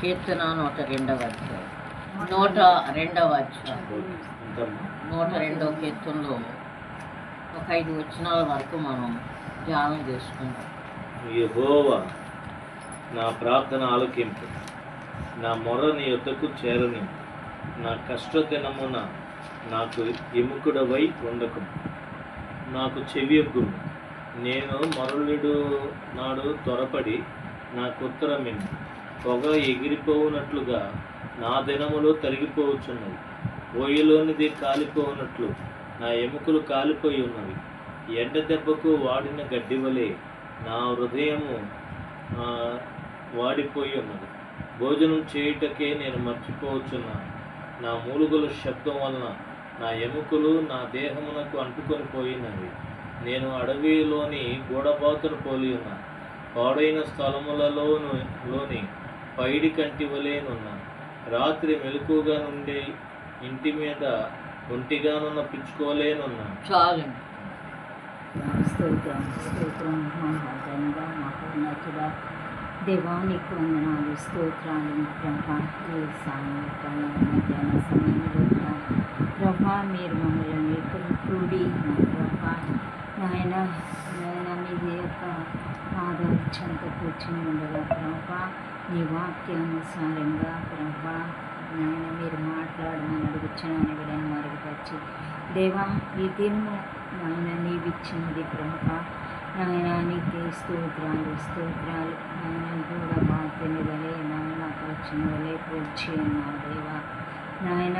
కీర్తన నూట రెండవ అధ్యాయం. నూట రెండవ అధ్యాయం. నూట రెండవ కీర్తనలో ఒక ఐదు వచనాల వరకు మనం ధ్యానం చేసుకుందాం. యెహోవా నా ప్రార్థన ఆలకింపు. నా మొర నీ యొద్దకు చేరని. నా కష్టదినమున నాకు ఎముకుడవై ఉండకు నాకు చెవియొగ్గుము నేను మొరలుడు నాడు త్వరపడి నాకు ఉత్తరమిన్ను పొగ ఎగిరిపోవునట్లుగా నా దినములు తరిగిపోవచ్చున్నవి. ఓయిలోనిది కాలిపోవునట్లు నా ఎముకలు కాలిపోయి ఉన్నవి. ఎండ దెబ్బకు వాడిన గడ్డి వలె నా హృదయము వాడిపోయి ఉన్నది. భోజనం చేయుటకే నేను మర్చిపోవచ్చున్నాను నా మూలుగుల శబ్దం వలన నా ఎముకలు నా దేహమునకు అంటుకొని పోయినవి. నేను అడవిలోని గూడబాతును పోలి ఉన్నాను పాడైన స్థలములలోని లోని పైడి కంటి వలేనున్నాను రాత్రి మెలకుగా నుండి ఇంటి మీద ఒంటిగానున్న పిచ్చుకోలేనున్నాను చాలు స్తోత్రం స్తోత్రం. మహాదంగా మహోన్నతుడా దేవానికి వందనాలు స్తోత్రాలు ప్రభా ఈ సాయంకాలం మధ్యాహ్న సమయంలో ప్రభా మీరు మమ్మల్ని ఇక్కడ కూడి ప్రభా నాయన నాయన మీ యొక్క ఆధార చెంత కూర్చుని ఉండగా ప్రభా నీ వాక్యానుసారంగా ప్రభా నాయన మీరు మాట్లాడమని అడుగుచ్చానని విడని వారికి వచ్చి దేవా ఈ దినము నాయన నీవిచ్చినది ప్రభా నాయన నీకే స్తోత్రాలు స్తోత్రాలు. నాయన కూడా బాధ్యని వలే నాయన వచ్చిన వలె పూర్చి ఉన్నావు దేవా. నాయన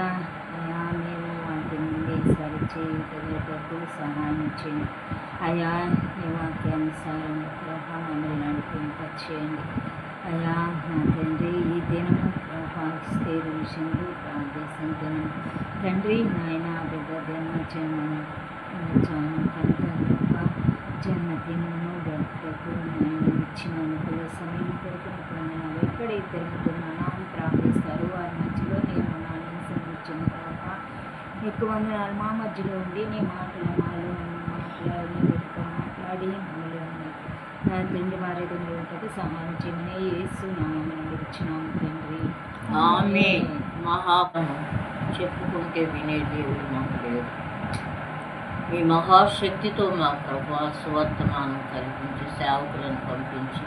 అయా మేము వాటి నుండి సరిచేయుటకు సహాయం చేయండి. అయా ఈ వాక్యానుసారం ప్రభా మమ్మల్ని నడిపింప చేయండి అలా నా తండ్రి ఈ దినము ప్రభా విషయంలో ప్రార్థిస్తున్న దినం తండ్రి నాయన బిడ్డ జన్మ జన్మను కనుక ప్రభా జన్మదినము గడుపుటకు నేను ఇచ్చిన అనుకూల సమయం కొరకు పొందినారు ఎక్కడ ఇద్దరు ప్రార్థిస్తారు వారి మధ్యలో నేను ఉన్నాను సంపించిన తర్వాత ఎక్కువ వందనాలు మా మధ్యలో ఉండి నీ మాటలు మాలో మాట్లాడి మాట్లాడి మమ్మల్ని నా తండ్రి వారి ఉంటుంది. సహాయం చేయమని యేసు నామని ఇచ్చినాము తండ్రి. ఆమె మహాపము చెప్పుకుంటే వినే దేవుడు మాకు లేదు మీ మహాశక్తితో మా ప్రభా సువర్తమానం కల్పించి సేవకులను పంపించి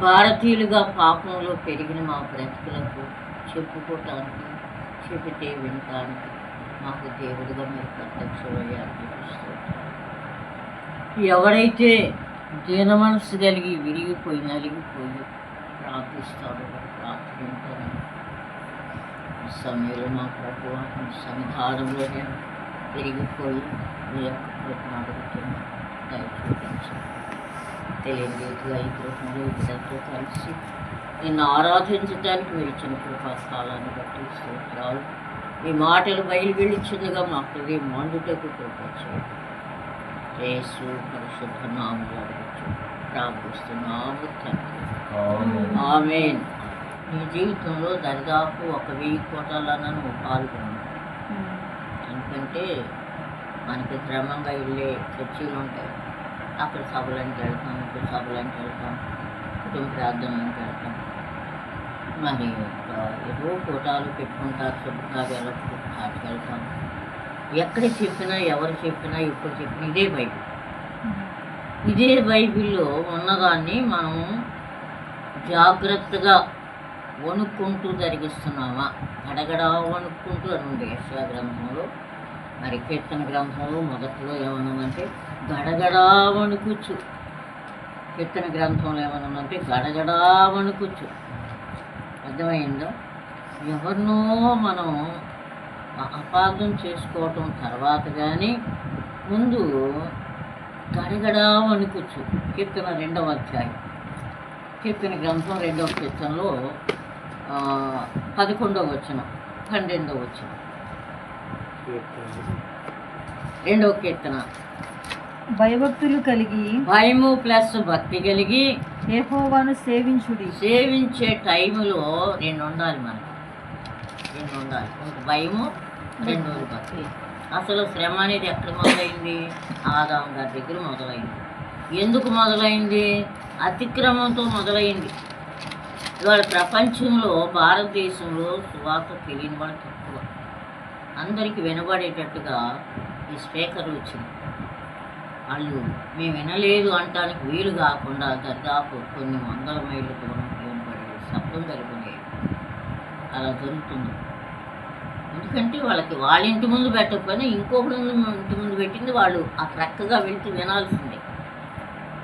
భారతీయులుగా పాపంలో పెరిగిన మా బ్రతుకులకు చెప్పుకోవటానికి చెబితే వినటానికి మాకు దేవుడిగా మీరు ప్రత్యక్షమయ్యారు ఎవరైతే దీన మనసు కలిగి విరిగిపోయి నలిగిపోయి ప్రార్థిస్తాడు ప్రార్థింటాను సమయంలో మా ప్రభు సన్నిధానంలో నేను విరిగిపోయి మీ యొక్క కృపను అడుగుతున్నాను దయచూపించండి తెలియని రీతిగా ఈ ఇద్దరితో కలిసి నిన్ను ఆరాధించడానికి మీరు ఇచ్చిన కృపాస్థాలాన్ని బట్టి స్తోత్రాలు. మీ మాటలు బయలు వెళ్ళించిందిగా మా హృదయం మండుటకు కృప చేయండి యేసు పరిశుద్ధ అడుగుచు. ప్రార్థిస్తున్నాము ఆమెన్. నీ జీవితంలో దరిదాపు ఒక వెయ్యి కోటాలన్నా నువ్వు పాల్గొన్నావు ఎందుకంటే మనకి క్రమంగా వెళ్ళే చర్చీలు ఉంటాయి. అక్కడ సభలకు వెళ్తాం ఇక్కడ సభలకు వెళ్తాం కుటుంబ ప్రార్థనలకు వెళ్తాం మరి ఏదో ఫోటాలు పెట్టుకుంటారు శుభకార్యాలకు వాటికి వెళ్తాం ఎక్కడ చెప్పినా ఎవరు చెప్పినా ఎప్పుడు చెప్పినా ఇదే బైబిల్. ఇదే బైబిల్లో ఉన్నదాన్ని మనం జాగ్రత్తగా వణుక్కుంటూ జరిగిస్తున్నామా? గడగడా వణుక్కుంటూ అని ఉంది యశా గ్రంథంలో. మరి కీర్తన గ్రంథంలో మొదట్లో ఏమనుందంటే గడగడా వణుకుచ్చు. కీర్తన గ్రంథంలో ఏమనుందంటే గడగడా వణుకుచ్చు. అర్థమైందో? ఎవరినో మనం అపార్థం చేసుకోవటం తర్వాత కానీ ముందు గడగడా వణుకుచ్చు కీర్తన రెండవ అధ్యాయం. కీర్తన గ్రంథం రెండవ కీర్తనలో పదకొండవ వచ్చిన పన్నెండవ వచ్చిన రెండవ కీర్తన. భయభక్తులు కలిగి భయము ప్లస్ భక్తి కలిగి యెహోవాను సేవించుడి. సేవించే టైంలో రెండు ఉండాలి మనకి. రెండు ఉండాలి భయము రెండోది భక్తి అసలు శ్రమ అనేది ఎక్కడ మొదలైంది? ఆదాం గారి దగ్గర మొదలైంది. ఎందుకు మొదలైంది? అతిక్రమంతో మొదలైంది. ఇవాళ ప్రపంచంలో భారతదేశంలో సువార్త తెలియని వాళ్ళు తక్కువ. అందరికీ వినబడేటట్టుగా ఈ స్పీకర్ వచ్చింది. వాళ్ళు మేము వినలేదు అంటానికి వీలు కాకుండా దాదాపు కొన్ని వందల మైళ్ళ దూరం వినబడే శబ్దం కలుగునే అలా జరుగుతుంది. ఎందుకంటే వాళ్ళకి వాళ్ళ ఇంటి ముందు పెట్టకపోయినా ఇంకొకటి ఇంటి ముందు పెట్టింది వాళ్ళు ఆ చక్కగా వెళ్తూ వినాల్సిందే.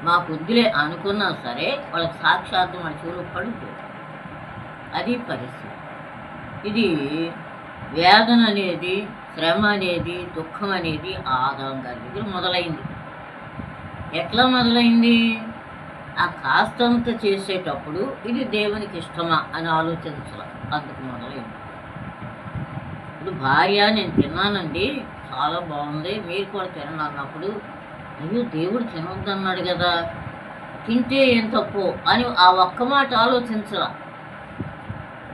మా పొద్దులే అనుకున్నా సరే వాళ్ళకి సాక్షాత్తు మన చెవులు పడుతుంది. అది పరిస్థితి. ఇది వేదన అనేది శ్రమ అనేది దుఃఖం అనేది ఆదాం గారి దగ్గర మొదలైంది. ఎట్లా మొదలైంది? ఆ కాస్తంత చేసేటప్పుడు ఇది దేవునికి ఇష్టమా అని ఆలోచించాలి అందుకు మొదలైంది. ఇప్పుడు భార్య నేను తిన్నానండి. చాలా బాగుంది. మీరు కూడా తినండి అన్నప్పుడు అయ్యో దేవుడు తినొద్దన్నాడు కదా. తింటే ఏం తప్పు అని ఆ ఒక్క మాట ఆలోచించరా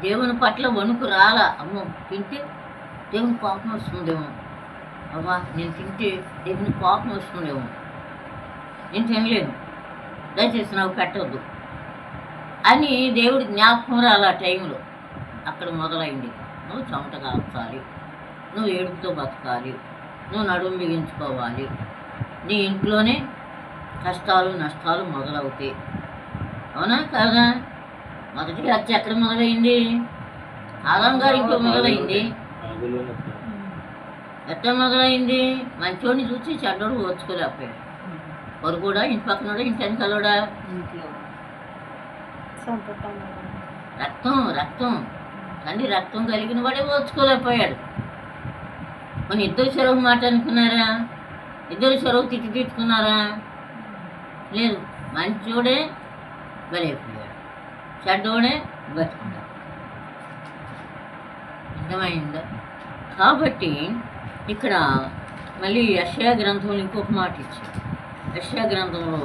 దేవుని పట్ల వణుకు రాలా. అమ్మో తింటే దేవుని కోపం వస్తుందేమో. అవ్వా నేను తింటే దేవుని కోపం వస్తుందేమో. నేను తినలేను. దయచేసి నాకు పెట్టవద్దు అని దేవుడి జ్ఞాపకం రాలి ఆ టైంలో. అక్కడ మొదలైంది. నువ్వు చెమట కాల్చాలి నువ్వు ఏడుపుతో బతకాలి. నువ్వు నడుము బిగించుకోవాలి. నీ ఇంట్లోనే కష్టాలు నష్టాలు మొదలవుతాయి. అవునా కాదా? మొదటి హత్య ఎక్కడ మొదలైంది? ఆదాం గారి ఇంట్లో మొదలైంది. ఎట్లా మొదలైంది? మంచోడిని చూసి చెడ్డోడు ఓర్చుకోలేకపోయాడు. వారు కూడా ఇంటి పక్కనోడా ఇంటి వెనకాలోడా? రక్తం రక్తం. కానీ రక్తం కలిగిన వాడే ఓర్చుకోలేకపోయాడు. మన ఇద్దరు చెరువు మాట అనుకున్నారా? ఇద్దరు చెరువు తిట్టి తిట్టుకున్నారా? లేదు మంచోడే బలైపోయాడు. చెడ్డోడే బతుకున్నాడు. అర్థమైందా? కాబట్టి ఇక్కడ మళ్ళీ యశయా గ్రంథంలో ఇంకొక మాట ఇచ్చారు. యశయా గ్రంథంలో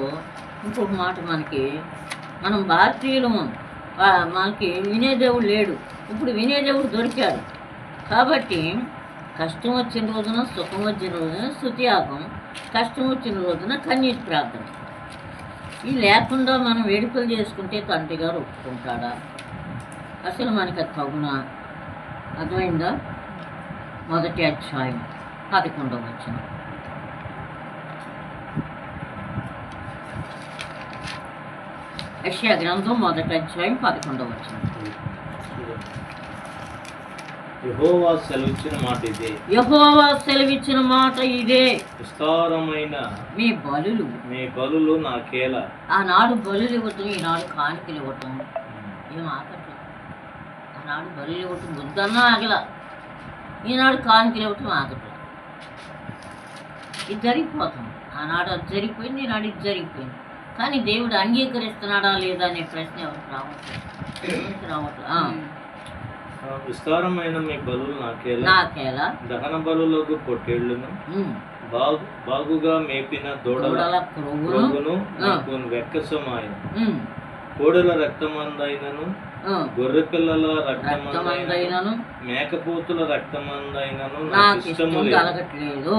ఇంకొక మాట మనకి మనం భారతీయులము మనకి వినేదేవుడు లేడు. ఇప్పుడు వినేదేవుడు దొరికాడు. కాబట్టి కష్టం వచ్చిన రోజున సుఖం వచ్చిన రోజున శృతియాగం కష్టం వచ్చిన రోజున కన్నీటి ప్రార్థన ఇది లేకుండా మనం వేడుకలు చేసుకుంటే తండ్రి గారు ఒప్పుకుంటాడా? అసలు మనకి అది తగునా? అర్థమైందా? మొదటి అధ్యాయం పదకొండవ వచ్చిన యెషయా గ్రంథం మొదటి అధ్యాయం పదకొండవ వచ్చిన యెహోవా సెలవిచ్చిన మాట ఇదే. యహోవా సెలవిచ్చిన మాట ఇదే. విస్తారమైన మీ బలులు. మీ బలులు నాకేలా ఆనాడు బలులు ఇవ్వటం ఈనాడు కానుకలు ఇవ్వటం. ఏం ఆకట్లేదు ఆనాడు బలులు ఇవ్వటం వద్దన్నా ఆగల. ఈనాడు కానుకలు ఇవ్వటం ఆగట్లేదు. ఇది జరిగిపోతుంది. ఆనాడు అది జరిగిపోయింది ఈనాడు ఇది జరిగిపోయింది. కానీ దేవుడు అంగీకరిస్తున్నాడా లేదా అనే ప్రశ్న ఎవరికి రావట్లేదు. విస్తారమైన మీ బలులు నాకేలా? నాకేలా? దహన బలులకు పొట్టేళ్ళను బాగు బాగుగా మేపిన దూడల పురుగును నాకు వెక్కసమాయ కోడెల రక్తమందైనను. గొర్రె పిల్లల రక్తమందైనను. మేకపోతుల రక్తమందైనను నాకు ఇష్టము లేదు.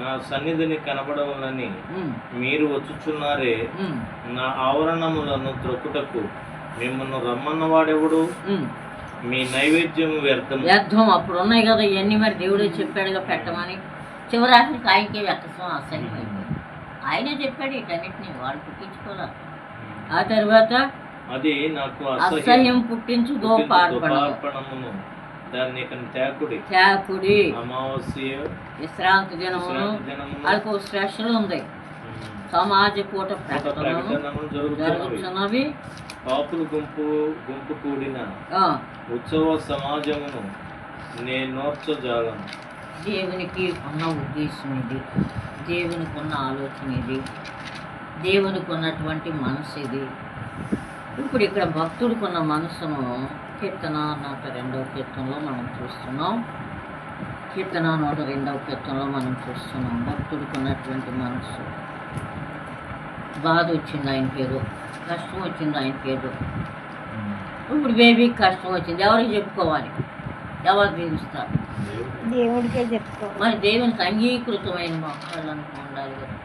నా సన్నిధిని కనబడవలని మీరు వచ్చుచున్నారే. నా ఆవరణములను త్రొక్కుటకు మిమ్మల్ని రమ్మన్న వాడెవడు? ఉమ్. మీ నైవేద్యం వ్యర్థము వ్యర్థం అప్పుడు ఉన్నాయి కదా ఇవన్నీ మరి దేవుడే చెప్పాడుగా పెట్టమని. చివరి ఆఖరికి ఆయనకే వ్యర్థం అసహ్యం అయిపోయింది ఆయనే చెప్పాడు వీటన్నిటిని వాడు పుట్టించుకోలే ఆ తర్వాత అది నాకు అసహ్యం. పుట్టించు దోపార్పణమును దాన్ని ఇక తేకుడి త్యాకుడి. అమావాస్య. విశ్రాంతి దినమును వాళ్ళకి స్పెషల్ ఉంది. ఉమ్, సమాజ కూట ఒక ప్రకటనలు జరుగుతున్నవి. పాపులు గుంపు గుంపు కూడిన ఉత్సవ సమాజమును నేను నోర్చజాలను. దేవునికి ఉన్న ఉద్దేశం ఇది దేవునికి ఉన్న ఆలోచన ఇది దేవునికి ఉన్నటువంటి మనసు ఇది ఇప్పుడు ఇక్కడ భక్తుడికి ఉన్న మనసును కీర్తన నూట రెండవ కీర్తనలో మనం చూస్తున్నాం. కీర్తన నూట రెండవ కీర్తనలో మనం చూస్తున్నాం. భక్తుడికి ఉన్నటువంటి మనసు. బాధ వచ్చింది ఆయన పేరు కష్టం వచ్చింది ఆయన పేరు ఇప్పుడు బేబీకి కష్టం వచ్చింది ఎవరికి చెప్పుకోవాలి? ఎవరు తీరుస్తారు దేవుడికే. చెప్పుకో మరి దేవునికి అంగీకృతమైన మొక్కలు అనుకో ఉండాలి కదా.